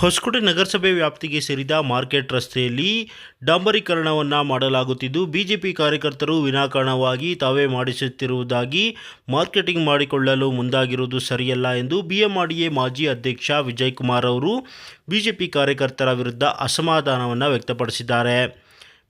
ಹೊಸಕೋಟೆ ನಗರಸಭೆ ವ್ಯಾಪ್ತಿಗೆ ಸೇರಿದ ಮಾರ್ಕೆಟ್ ರಸ್ತೆಯಲ್ಲಿ ಡಾಂಬರೀಕರಣವನ್ನು ಮಾಡಲಾಗುತ್ತಿದ್ದು, ಬಿಜೆಪಿ ಕಾರ್ಯಕರ್ತರು ವಿನಾಕಾರಣವಾಗಿ ತಾವೇ ಮಾಡಿಸುತ್ತಿರುವುದಾಗಿ ಮಾರ್ಕೆಟಿಂಗ್ ಮಾಡಿಕೊಳ್ಳಲು ಮುಂದಾಗಿರುವುದು ಸರಿಯಲ್ಲ ಎಂದು ಬಿಎಂಆರ್ಡಿಎ ಮಾಜಿ ಅಧ್ಯಕ್ಷ ವಿಜಯ್ ಕುಮಾರ್ ಅವರು ಬಿಜೆಪಿ ಕಾರ್ಯಕರ್ತರ ವಿರುದ್ಧ ಅಸಮಾಧಾನವನ್ನು ವ್ಯಕ್ತಪಡಿಸಿದ್ದಾರೆ.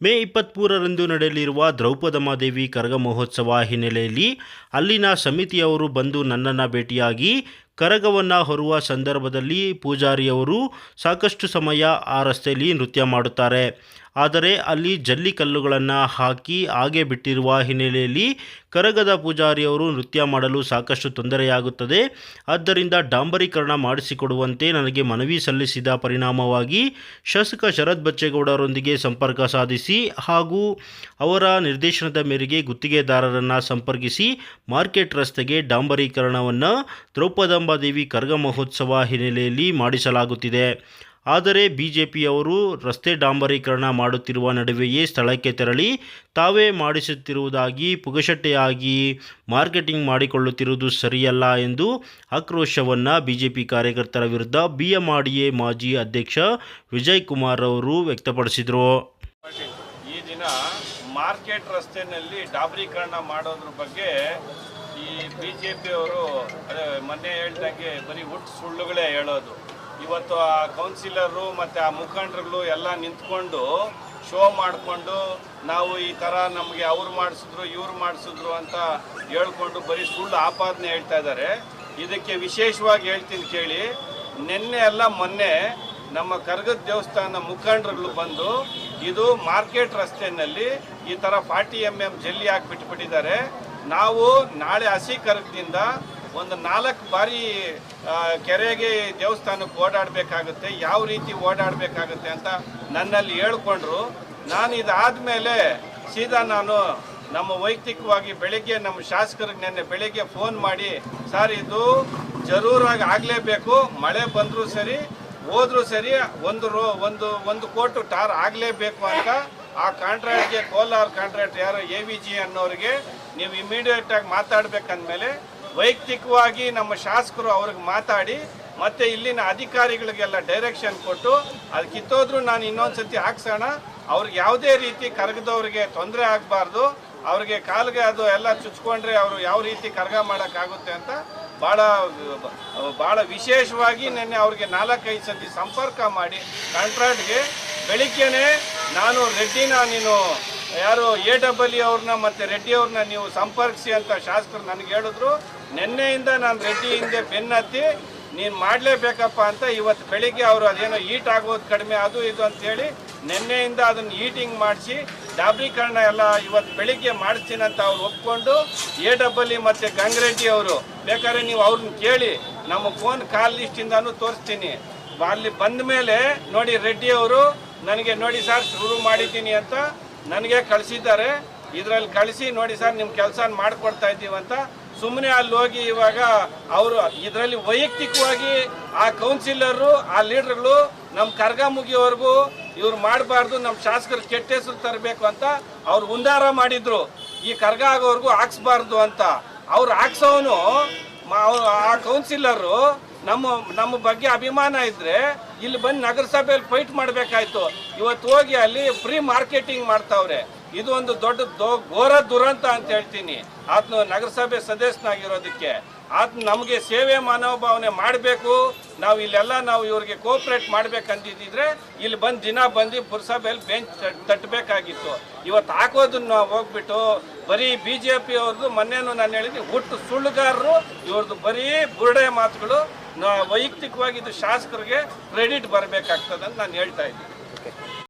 ಮೇ ಇಪ್ಪತ್ತ್ಮೂರರಂದು ನಡೆಯಲಿರುವ ದ್ರೌಪದಮಾದೇವಿ ಕರಗ ಮಹೋತ್ಸವ ಹಿನ್ನೆಲೆಯಲ್ಲಿ ಅಲ್ಲಿನ ಸಮಿತಿಯವರು ಬಂದು ನನ್ನನ್ನು ಭೇಟಿಯಾಗಿ ಕರಗವನ್ನು ಹೊರುವ ಸಂದರ್ಭದಲ್ಲಿ ಪೂಜಾರಿಯವರು ಸಾಕಷ್ಟು ಸಮಯ ಆ ರಸ್ತೆಯಲ್ಲಿ ನೃತ್ಯ ಮಾಡುತ್ತಾರೆ. ಆದರೆ ಅಲ್ಲಿ ಜಲ್ಲಿ ಕಲ್ಲುಗಳನ್ನು ಹಾಕಿ ಹಾಗೆ ಬಿಟ್ಟಿರುವ ಹಿನ್ನೆಲೆಯಲ್ಲಿ ಕರಗದ ಪೂಜಾರಿಯವರು ನೃತ್ಯ ಮಾಡಲು ಸಾಕಷ್ಟು ತೊಂದರೆಯಾಗುತ್ತದೆ. ಆದ್ದರಿಂದ ಡಾಂಬರೀಕರಣ ಮಾಡಿಸಿಕೊಡುವಂತೆ ನನಗೆ ಮನವಿ ಸಲ್ಲಿಸಿದ ಪರಿಣಾಮವಾಗಿ ಶಾಸಕ ಶರತ್ ಬಚ್ಚೇಗೌಡರೊಂದಿಗೆ ಸಂಪರ್ಕ ಸಾಧಿಸಿ ಹಾಗೂ ಅವರ ನಿರ್ದೇಶನದ ಮೇರೆಗೆ ಗುತ್ತಿಗೆದಾರರನ್ನು ಸಂಪರ್ಕಿಸಿ ಮಾರ್ಕೆಟ್ ರಸ್ತೆಗೆ ಡಾಂಬರೀಕರಣವನ್ನು ದ್ರೌಪದಾಂಬಾದೇವಿ ಕರಗ ಮಹೋತ್ಸವ ಹಿನ್ನೆಲೆಯಲ್ಲಿ ಮಾಡಿಸಲಾಗುತ್ತಿದೆ. ಆದರೆ ಬಿಜೆಪಿಯವರು ರಸ್ತೆ ಡಾಂಬರೀಕರಣ ಮಾಡುತ್ತಿರುವ ನಡುವೆಯೇ ಸ್ಥಳಕ್ಕೆ ತೆರಳಿ ತಾವೇ ಮಾಡಿಸುತ್ತಿರುವುದಾಗಿ ಪುಗಶಟ್ಟೆಯಾಗಿ ಮಾರ್ಕೆಟಿಂಗ್ ಮಾಡಿಕೊಳ್ಳುತ್ತಿರುವುದು ಸರಿಯಲ್ಲ ಎಂದು ಆಕ್ರೋಶವನ್ನು ಬಿಜೆಪಿ ಕಾರ್ಯಕರ್ತರ ವಿರುದ್ಧ ಬಿಎಂಆರ್ಡಿಎ ಮಾಜಿ ಅಧ್ಯಕ್ಷ ವಿಜಯ್ ಕುಮಾರ್ ಅವರು ವ್ಯಕ್ತಪಡಿಸಿದರು. ಈ ದಿನ ಮಾರ್ಕೆಟ್ ರಸ್ತೆಯಲ್ಲಿ ಡಾಬರೀಕರಣ ಮಾಡೋದ್ರ ಬಗ್ಗೆ ಈ ಬಿಜೆಪಿಯವರು ಮೊನ್ನೆ ಹೇಳ್ದಂಗೆ ಬರೀ ಹುಟ್ಟು ಸುಳ್ಳುಗಳೇ ಹೇಳೋದು. ಇವತ್ತು ಆ ಕೌನ್ಸಿಲರು ಮತ್ತು ಆ ಮುಖಂಡರುಗಳು ಎಲ್ಲ ನಿಂತ್ಕೊಂಡು ಶೋ ಮಾಡಿಕೊಂಡು ನಾವು ಈ ಥರ ನಮಗೆ ಅವ್ರು ಮಾಡಿಸಿದ್ರು, ಇವ್ರು ಮಾಡಿಸಿದ್ರು ಅಂತ ಹೇಳ್ಕೊಂಡು ಬರೀ ಸುಳ್ಳು ಆಪಾದನೆ ಹೇಳ್ತಾ ಇದ್ದಾರೆ. ಇದಕ್ಕೆ ವಿಶೇಷವಾಗಿ ಹೇಳ್ತೀನಿ ಕೇಳಿ, ನಿನ್ನೆ ಎಲ್ಲ ಮೊನ್ನೆ ನಮ್ಮ ಕರ್ಗದ ದೇವಸ್ಥಾನ ಮುಖಂಡರುಗಳು ಬಂದು ಇದು ಮಾರ್ಕೆಟ್ ರಸ್ತೆಯಲ್ಲಿ ಈ ಥರ ಫಾರ್ಟಿ ಎಂ ಎಂ ಜಲ್ಲಿ ಹಾಕಿ ಬಿಟ್ಬಿಟ್ಟಿದ್ದಾರೆ ನಾವು ನಾಳೆ ಹಸಿ ಕರಗದಿಂದ ಒಂದು ನಾಲ್ಕು ಬಾರಿ ಕೆರೆಗೆ ದೇವಸ್ಥಾನಕ್ಕೆ ಓಡಾಡಬೇಕಾಗುತ್ತೆ, ಯಾವ ರೀತಿ ಓಡಾಡಬೇಕಾಗುತ್ತೆ ಅಂತ ನನ್ನಲ್ಲಿ ಹೇಳ್ಕೊಂಡ್ರು. ನಾನು ಇದಾದ ಮೇಲೆ ಸೀದಾ ನಾನು ನಮ್ಮ ವೈಯಕ್ತಿಕವಾಗಿ ಬೆಳಿಗ್ಗೆ ನಮ್ಮ ಶಾಸಕರಿಗೆ ನಿನ್ನೆ ಬೆಳಿಗ್ಗೆ ಫೋನ್ ಮಾಡಿ, ಸರ್, ಇದು ಜರೂರಾಗಿ ಆಗಲೇಬೇಕು, ಮಳೆ ಬಂದರೂ ಸರಿ, ಹೋದರೂ ಸರಿ, ಒಂದು ರೋ, ಒಂದು ಒಂದು ಕೋಟು ಟಾರ್ ಆಗಲೇಬೇಕು ಅಂತ ಆ ಕಾಂಟ್ರಾಕ್ಟ್ಗೆ ಕೋಲಾರ ಕಾಂಟ್ರಾಕ್ಟ್ ಯಾರು ಎ ವಿ ಜಿ ಅನ್ನೋರಿಗೆ ನೀವು ಇಮಿಡಿಯೇಟ್ ಆಗಿ ಮಾತಾಡ್ಬೇಕಂದ್ಮೇಲೆ ವೈಯಕ್ತಿಕವಾಗಿ ನಮ್ಮ ಶಾಸಕರು ಅವ್ರಿಗೆ ಮಾತಾಡಿ ಮತ್ತೆ ಇಲ್ಲಿನ ಅಧಿಕಾರಿಗಳಿಗೆಲ್ಲ ಡೈರೆಕ್ಷನ್ ಕೊಟ್ಟು ಅದು ಕಿತ್ತೋದ್ರೂ ನಾನು ಇನ್ನೊಂದ್ಸತಿ ಹಾಕ್ಸೋಣ. ಅವ್ರಿಗೆ ಯಾವುದೇ ರೀತಿ ಕರಗದವ್ರಿಗೆ ತೊಂದರೆ ಆಗಬಾರ್ದು. ಅವ್ರಿಗೆ ಕಾಲಿಗೆ ಅದು ಎಲ್ಲ ಚುಚ್ಕೊಂಡ್ರೆ ಅವರು ಯಾವ ರೀತಿ ಕರಗ ಮಾಡೋಕ್ಕಾಗುತ್ತೆ ಅಂತ ಭಾಳ ಭಾಳ ವಿಶೇಷವಾಗಿ ನಿನ್ನೆ ಅವ್ರಿಗೆ ನಾಲ್ಕೈದು ಸತಿ ಸಂಪರ್ಕ ಮಾಡಿ ಕಾಂಟ್ರಾಕ್ಟ್ಗೆ ಬೆಳಿಗ್ಗೆನೆ ನಾನು ರೆಡ್ಡಿನ ನೀನು ಯಾರು ಎ ಡಬಲ್ ಇ ಅವ್ರನ್ನ ಮತ್ತು ರೆಡ್ಡಿ ಅವ್ರನ್ನ ನೀವು ಸಂಪರ್ಕಿಸಿ ಅಂತ ಶಾಸಕರು ನನಗೆ ಹೇಳಿದ್ರು. ನಿನ್ನೆಯಿಂದ ನಾನು ರೆಡ್ಡಿ ಹಿಂದೆ ಬೆನ್ನತ್ತಿ ನೀನು ಮಾಡಲೇಬೇಕಪ್ಪ ಅಂತ ಇವತ್ತು ಬೆಳಿಗ್ಗೆ ಅವರು ಅದೇನೋ ಈಟ್ ಆಗೋದು ಕಡಿಮೆ, ಅದು ಇದು ಅಂತೇಳಿ ನಿನ್ನೆಯಿಂದ ಅದನ್ನು ಈಟಿಂಗ್ ಮಾಡಿಸಿ, ಡಾಬ್ರೀಕರಣ ಎಲ್ಲ ಇವತ್ತು ಬೆಳಿಗ್ಗೆ ಮಾಡಿಸ್ತೀನಿ ಅಂತ ಅವ್ರು ಒಪ್ಕೊಂಡು, ಎ ಡಬ್ಬಲ್ಲಿ ಮತ್ತು ಗಂಗರೆಡ್ಡಿ ಅವರು, ಬೇಕಾದ್ರೆ ನೀವು ಅವ್ರನ್ನ ಕೇಳಿ, ನಮ್ಮ ಫೋನ್ ಕಾಲ್ ಲಿಸ್ಟಿಂದಾನು ತೋರಿಸ್ತೀನಿ. ಅಲ್ಲಿ ಬಂದ ಮೇಲೆ ನೋಡಿ ರೆಡ್ಡಿ ಅವರು, ನನಗೆ ನೋಡಿ ಸರ್ ಶುರು ಮಾಡಿದ್ದೀನಿ ಅಂತ ನನಗೆ ಕಳಿಸಿದ್ದಾರೆ. ಇದರಲ್ಲಿ ಕಳಿಸಿ ನೋಡಿ ಸರ್ ನಿಮ್ಮ ಕೆಲಸ ಮಾಡಿಕೊಡ್ತಾ ಅಂತ ಸುಮ್ಮನೆ ಅಲ್ಲಿ ಹೋಗಿ ಇವಾಗ ಅವರು ಇದರಲ್ಲಿ ವೈಯಕ್ತಿಕವಾಗಿ ಆ ಕೌನ್ಸಿಲರು ಆ ಲೀಡರ್ಗಳು ನಮ್ಮ ಕರ್ಗ ಮುಗಿಯೋವರೆಗೂ ಇವ್ರು ಮಾಡಬಾರ್ದು ನಮ್ಮ ಶಾಸಕರು ಕೆಟ್ಟ ಹೆಸರು ತರಬೇಕು ಅಂತ ಅವ್ರು ಉಂದಾರ ಮಾಡಿದ್ರು. ಈ ಕರ್ಗ ಆಗೋವರೆಗೂ ಹಾಕ್ಸ್ಬಾರ್ದು ಅಂತ. ಅವ್ರು ಹಾಕ್ಸೋನು ಆ ಕೌನ್ಸಿಲರು ನಮ್ಮ ನಮ್ಮ ಬಗ್ಗೆ ಅಭಿಮಾನ ಇದ್ರೆ ಇಲ್ಲಿ ಬಂದು ನಗರಸಭೆಯಲ್ಲಿ ಫೈಟ್ ಮಾಡಬೇಕಾಯ್ತು. ಇವತ್ತು ಹೋಗಿ ಅಲ್ಲಿ ಫ್ರೀ ಮಾರ್ಕೆಟಿಂಗ್ ಮಾಡ್ತಾವ್ರೆ. ಇದು ಒಂದು ದೊಡ್ಡ ದೋ, ಘೋರ ದುರಂತ ಅಂತ ಹೇಳ್ತೀನಿ. ಆತನು ನಗರಸಭೆ ಸದಸ್ಯನಾಗಿರೋದಕ್ಕೆ ಆತ, ನಮಗೆ ಸೇವೆ ಮನೋಭಾವನೆ ಮಾಡಬೇಕು. ನಾವು ಇಲ್ಲೆಲ್ಲ ನಾವು ಇವ್ರಿಗೆ ಕೋಆಪ್ರೇಟ್ ಮಾಡ್ಬೇಕಂತಿದ್ರೆ ಇಲ್ಲಿ ಬಂದು ದಿನ ಬಂದು ಪುರಸಭೆಯಲ್ಲಿ ಬೆಂಚ್ ತಟ್ಟಬೇಕಾಗಿತ್ತು ಇವತ್ತು ಹಾಕೋದನ್ನ ಹೋಗ್ಬಿಟ್ಟು ಬರೀ ಬಿ ಜೆ ಪಿ ಅವ್ರದ್ದು ಮೊನ್ನೆನೂ ನಾನು ಹೇಳಿದ್ವಿ ಹುಟ್ಟು ಸುಳ್ಳುಗಾರರು ಇವ್ರದ್ದು ಬರೀ ಬುರುಡೆ ಮಾತುಗಳು ವೈಯಕ್ತಿಕವಾಗಿ ಇದು ಶಾಸಕರಿಗೆ ಕ್ರೆಡಿಟ್ ಬರಬೇಕಾಗ್ತದೆ ಅಂತ ನಾನು ಹೇಳ್ತಾ ಇದ್ದೀನಿ.